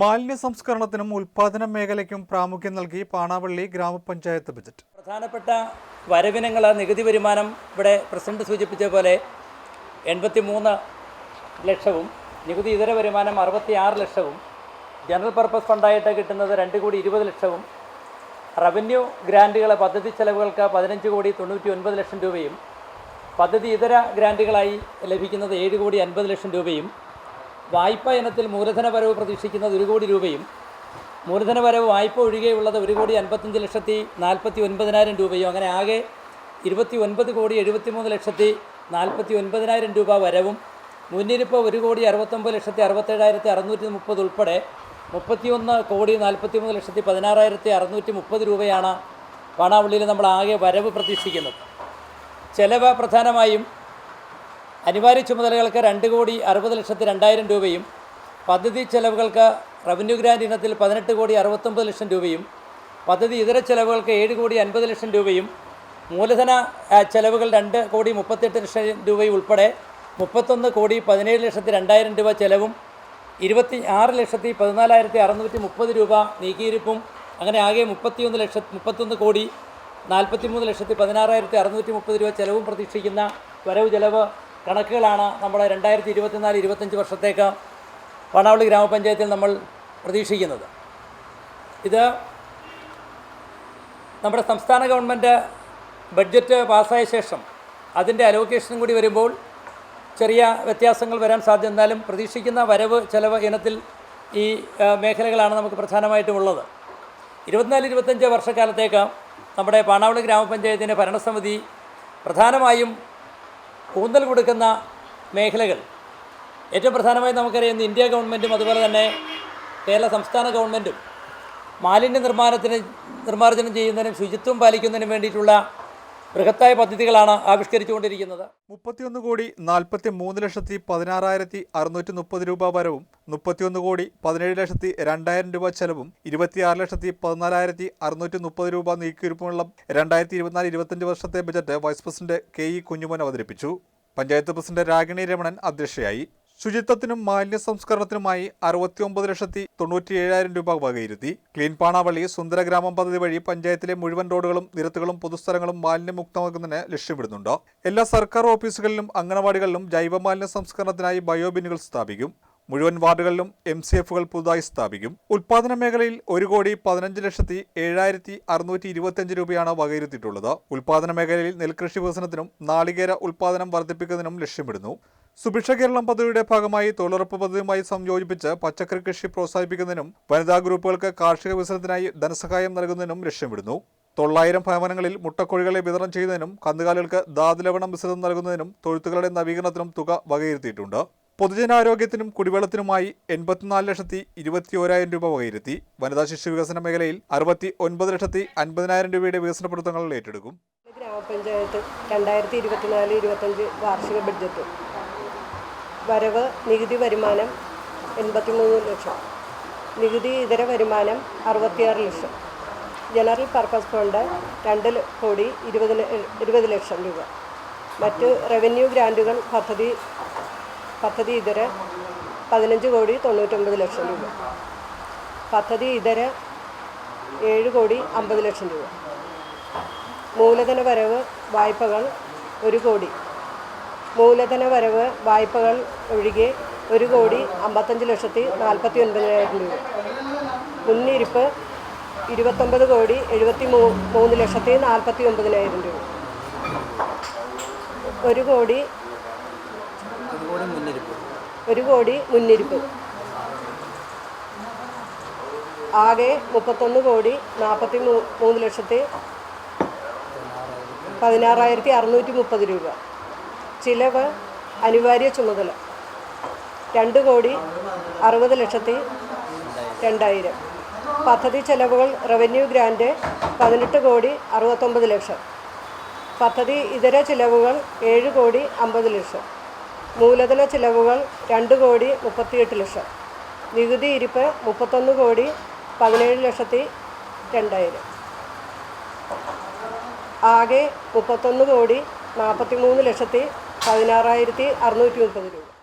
മാലിന്യ സംസ്കരണത്തിനും ഉൽപാദന മേഖലയ്ക്കും പ്രാമുഖ്യം നൽകി പാണാവള്ളി ഗ്രാമപഞ്ചായത്ത് ബജറ്റ്. പ്രധാനപ്പെട്ട വരവിനങ്ങൾ നികുതി വരുമാനം ഇവിടെ പ്രസിഡന്റ് സൂചിപ്പിച്ച പോലെ എൺപത്തി മൂന്ന് ലക്ഷവും നികുതി ഇതര വരുമാനം അറുപത്തി ആറ് ലക്ഷവും ജനറൽ പർപ്പസ് ഫണ്ടായിട്ട് കിട്ടുന്നത് രണ്ട് കോടി ഇരുപത് ലക്ഷവും റവന്യൂ ഗ്രാന്റുകൾ പദ്ധതി ചെലവുകൾക്ക് പതിനഞ്ച് കോടി തൊണ്ണൂറ്റി ഒൻപത് ലക്ഷം രൂപയും പദ്ധതി ഇതര ഗ്രാന്റുകളായി ലഭിക്കുന്നത് ഏഴ് കോടി അൻപത് ലക്ഷം രൂപയും വായ്പ ഇനത്തിൽ മൂലധന വരവ് പ്രതീക്ഷിക്കുന്നത് ഒരു കോടി രൂപയും മൂലധന വരവ് വായ്പ ഒഴികെയുള്ളത് ഒരു കോടി അൻപത്തഞ്ച് ലക്ഷത്തി നാൽപ്പത്തി ഒൻപതിനായിരം രൂപയും അങ്ങനെ ആകെ ഇരുപത്തി ഒൻപത് കോടി എഴുപത്തി മൂന്ന് ലക്ഷത്തി നാൽപ്പത്തി ഒൻപതിനായിരം രൂപ വരവും മുന്നിരിപ്പ് ഒരു കോടി അറുപത്തൊമ്പത് ലക്ഷത്തി അറുപത്തേഴായിരത്തി അറുന്നൂറ്റി മുപ്പത് ഉൾപ്പെടെ മുപ്പത്തിയൊന്ന് കോടി നാൽപ്പത്തി മൂന്ന് ലക്ഷത്തി പതിനാറായിരത്തി അറുന്നൂറ്റി മുപ്പത് രൂപയാണ് പണാവള്ളിയിൽ നമ്മൾ ആകെ വരവ് പ്രതീക്ഷിക്കുന്നത്. ചെലവ് പ്രധാനമായും അനിവാര്യ ചുമതലകൾക്ക് രണ്ട് കോടി അറുപത് ലക്ഷത്തി രണ്ടായിരം രൂപയും പദ്ധതി ചെലവുകൾക്ക് റവന്യൂ ഗ്രാൻഡ് ഇനത്തിൽ പതിനെട്ട് കോടി അറുപത്തൊമ്പത് ലക്ഷം രൂപയും പദ്ധതി ഇതര ചെലവുകൾക്ക് ഏഴ് കോടി അൻപത് ലക്ഷം രൂപയും മൂലധന ചെലവുകൾ രണ്ട് കോടി മുപ്പത്തെട്ട് ലക്ഷം രൂപയും ഉൾപ്പെടെ മുപ്പത്തൊന്ന് കോടി പതിനേഴ് ലക്ഷത്തി രണ്ടായിരം രൂപ ചെലവും ഇരുപത്തി ആറ് ലക്ഷത്തി പതിനാലായിരത്തി അറുന്നൂറ്റി മുപ്പത് രൂപ നീക്കിയിരിപ്പും അങ്ങനെ ആകെ മുപ്പത്തിയൊന്ന് ലക്ഷ മുപ്പത്തൊന്ന് കോടി നാൽപ്പത്തി മൂന്ന് ലക്ഷത്തി പതിനാറായിരത്തി അറുന്നൂറ്റി മുപ്പത് രൂപ ചെലവും പ്രതീക്ഷിക്കുന്ന വരവ് ചെലവ് കണക്കുകളാണ് നമ്മൾ രണ്ടായിരത്തി ഇരുപത്തിനാല് ഇരുപത്തഞ്ച് വർഷത്തേക്ക് വണാവളി ഗ്രാമപഞ്ചായത്തിൽ നമ്മൾ പ്രതീക്ഷിക്കുന്നത്. ഇത് നമ്മുടെ സംസ്ഥാന ഗവൺമെന്റ് ബഡ്ജറ്റ് പാസ്സായ ശേഷം അതിന്റെ അലോക്കേഷനും കൂടി വരുമ്പോൾ ചെറിയ വ്യത്യാസങ്ങൾ വരാൻ സാധ്യത എന്നാലും പ്രതീക്ഷിക്കുന്ന വരവ് ചെലവ് ഇനത്തിൽ ഈ മേഖലകളാണ് നമുക്ക് പ്രധാനമായിട്ടും ഉള്ളത്. ഇരുപത്തിനാല് ഇരുപത്തഞ്ച് വർഷക്കാലത്തേക്ക് നമ്മുടെ പാണാവളി ഗ്രാമപഞ്ചായത്തിന്റെ ഭരണസമിതി പ്രധാനമായും ഊന്നൽ കൊടുക്കുന്ന മേഖലകൾ. ഏറ്റവും പ്രധാനമായി നമുക്കറിയാം ഇന്ത്യ ഗവൺമെന്റും അതുപോലെ തന്നെ കേരള സംസ്ഥാന ഗവൺമെന്റും മാലിന്യ നിർമ്മാണത്തിന് നിർമ്മാർജനം ചെയ്യുന്നതിനും ശുചിത്വം പാലിക്കുന്നതിനും വേണ്ടിയിട്ടുള്ള ബൃഹത്തായ പദ്ധതികളാണ് ആവിഷ്കരിച്ചുകൊണ്ടിരിക്കുന്നത്. മുപ്പത്തിയൊന്ന് കോടി നാൽപ്പത്തി മൂന്ന് ലക്ഷത്തി പതിനാറായിരത്തി അറുന്നൂറ്റി മുപ്പത് രൂപ വരവും മുപ്പത്തിയൊന്ന് കോടി പതിനേഴ് ലക്ഷത്തി രണ്ടായിരം രൂപ ചെലവും ഇരുപത്തിയാറ് ലക്ഷത്തി പതിനാലായിരത്തി അറുന്നൂറ്റി മുപ്പത് രൂപ നീക്കിയിരുപ്പുമുള്ള രണ്ടായിരത്തി ഇരുപത്തിനാല് ഇരുപത്തഞ്ച് വർഷത്തെ budget vice president K E Kunjumon അവതരിപ്പിച്ചു. പഞ്ചായത്ത് പ്രസിഡന്റ് രാഗിണി രമണൻ അധ്യക്ഷയായി. ശുചിത്വത്തിനും മാലിന്യ സംസ്കരണത്തിനുമായി അറുപത്തിയൊമ്പത് ലക്ഷത്തി തൊണ്ണൂറ്റി ഏഴായിരം രൂപ വകയിരുത്തി. ക്ലീൻ പാണാവള്ളി സുന്ദരഗ്രാമം പദ്ധതി വഴി പഞ്ചായത്തിലെ മുഴുവൻ റോഡുകളും നിരത്തുകളും പൊതുസ്ഥലങ്ങളും മാലിന്യമുക്തമാക്കുന്നതിന് ലക്ഷ്യമിടുന്നുണ്ട്. എല്ലാ സർക്കാർ ഓഫീസുകളിലും അംഗനവാടികളിലും ജൈവമാലിന്യ സംസ്കരണത്തിനായി ബയോബിന്നുകൾ സ്ഥാപിക്കും. മുഴുവൻ വാർഡുകളിലും എം സി എഫുകൾ പുതുതായി സ്ഥാപിക്കും. ഉൽപാദന മേഖലയിൽ ഒരു കോടി പതിനഞ്ച് ലക്ഷത്തി ഏഴായിരത്തി അറുന്നൂറ്റി ഇരുപത്തിയഞ്ച് രൂപയാണ് വകയിരുത്തിയിട്ടുള്ളത്. ഉൽപാദന മേഖലയിൽ നെൽകൃഷി വികസനത്തിനും നാളികേര ഉൽപാദനം വർദ്ധിപ്പിക്കുന്നതിനും ലക്ഷ്യമിടുന്നു. സുഭിക്ഷ കേരളം പദ്ധതിയുടെ ഭാഗമായി തൊഴിലുറപ്പ് പദ്ധതിയുമായി സംയോജിപ്പിച്ച് പച്ചക്കറി കൃഷി പ്രോത്സാഹിപ്പിക്കുന്നതിനും വനിതാ ഗ്രൂപ്പുകൾക്ക് കാർഷിക വികസനത്തിനായി ധനസഹായം നൽകുന്നതിനും ലക്ഷ്യമിടുന്നു. തൊള്ളായിരം ഭവനങ്ങളിൽ മുട്ടക്കോഴികളെ വിതരണം ചെയ്യുന്നതിനും കന്നുകാലികൾക്ക് ധാതുലവണം മിശ്രിതം നൽകുന്നതിനും തൊഴുത്തുകളുടെ നവീകരണത്തിനും തുക വകയിരുത്തിയിട്ടുണ്ട്. പൊതുജനാരോഗ്യത്തിനും കുടിവെള്ളത്തിനുമായി എൺപത്തിനാല് ലക്ഷത്തി ഇരുപത്തി ഓരായിരം രൂപ വകയിരുത്തി. വനിതാ ശിശു വികസന മേഖലയിൽ അറുപത്തി ഒൻപത് ലക്ഷത്തി അൻപതിനായിരം രൂപയുടെ വികസന പ്രവർത്തനങ്ങൾ ഏറ്റെടുക്കും. ഗ്രാമപഞ്ചായത്ത് രണ്ടായിരത്തി ഇരുപത്തിനാല് ഇരുപത്തഞ്ച് വാർഷിക ബഡ്ജറ്റ്. വരവ് നികുതി വരുമാനം എൺപത്തിമൂന്ന് ലക്ഷം. നികുതി ഇതര വരുമാനം അറുപത്തിയാറ് ലക്ഷം. ജനറൽ പർപ്പസ് ഫണ്ട് രണ്ട് കോടി ഇരുപത് ഇരുപത് ലക്ഷം രൂപ. മറ്റ് റവന്യൂ ഗ്രാന്റുകൾ പദ്ധതി പദ്ധതി ഇതര പതിനഞ്ച് കോടി തൊണ്ണൂറ്റൊമ്പത് ലക്ഷം രൂപ. പദ്ധതി ഇതര ഏഴ് കോടി അമ്പത് ലക്ഷം രൂപ. മൂലധന വരവ് വായ്പകൾ ഒരു കോടി. മൂലധന വരവ് വായ്പകൾ ഒഴികെ ഒരു കോടി അമ്പത്തഞ്ച് ലക്ഷത്തി നാൽപ്പത്തി ഒൻപതിനായിരം രൂപ. മുന്നിരിപ്പ് ഇരുപത്തൊമ്പത് കോടി എഴുപത്തി മൂ മൂന്ന് ലക്ഷത്തി നാൽപ്പത്തി ഒൻപതിനായിരം രൂപ. ഒരു കോടി ഒരു കോടി മുന്നിരിപ്പ് ആകെ മുപ്പത്തൊന്ന് കോടി നാൽപ്പത്തി മൂന്ന് ലക്ഷത്തി പതിനാറായിരത്തി അറുന്നൂറ്റി മുപ്പത് രൂപ. ചിലവ് അനിവാര്യ ചുമതല. രണ്ട് കോടി അറുപത് ലക്ഷത്തി രണ്ടായിരം. പദ്ധതി ചെലവുകൾ റവന്യൂ ഗ്രാന്റ് പതിനെട്ട് കോടി അറുപത്തൊമ്പത് ലക്ഷം. പദ്ധതി ഇതര ചിലവുകൾ ഏഴ് കോടി അമ്പത് ലക്ഷം. മൂലധന ചിലവുകൾ രണ്ട് കോടി മുപ്പത്തിയെട്ട് ലക്ഷം. നികുതി ഇരിപ്പ് മുപ്പത്തൊന്ന് കോടി പതിനേഴ് ലക്ഷത്തി രണ്ടായിരം. ആകെ മുപ്പത്തൊന്ന് കോടി നാൽപ്പത്തി മൂന്ന് ലക്ഷത്തി പതിനാറായിരത്തി അറുന്നൂറ്റി മുപ്പത് രൂപ.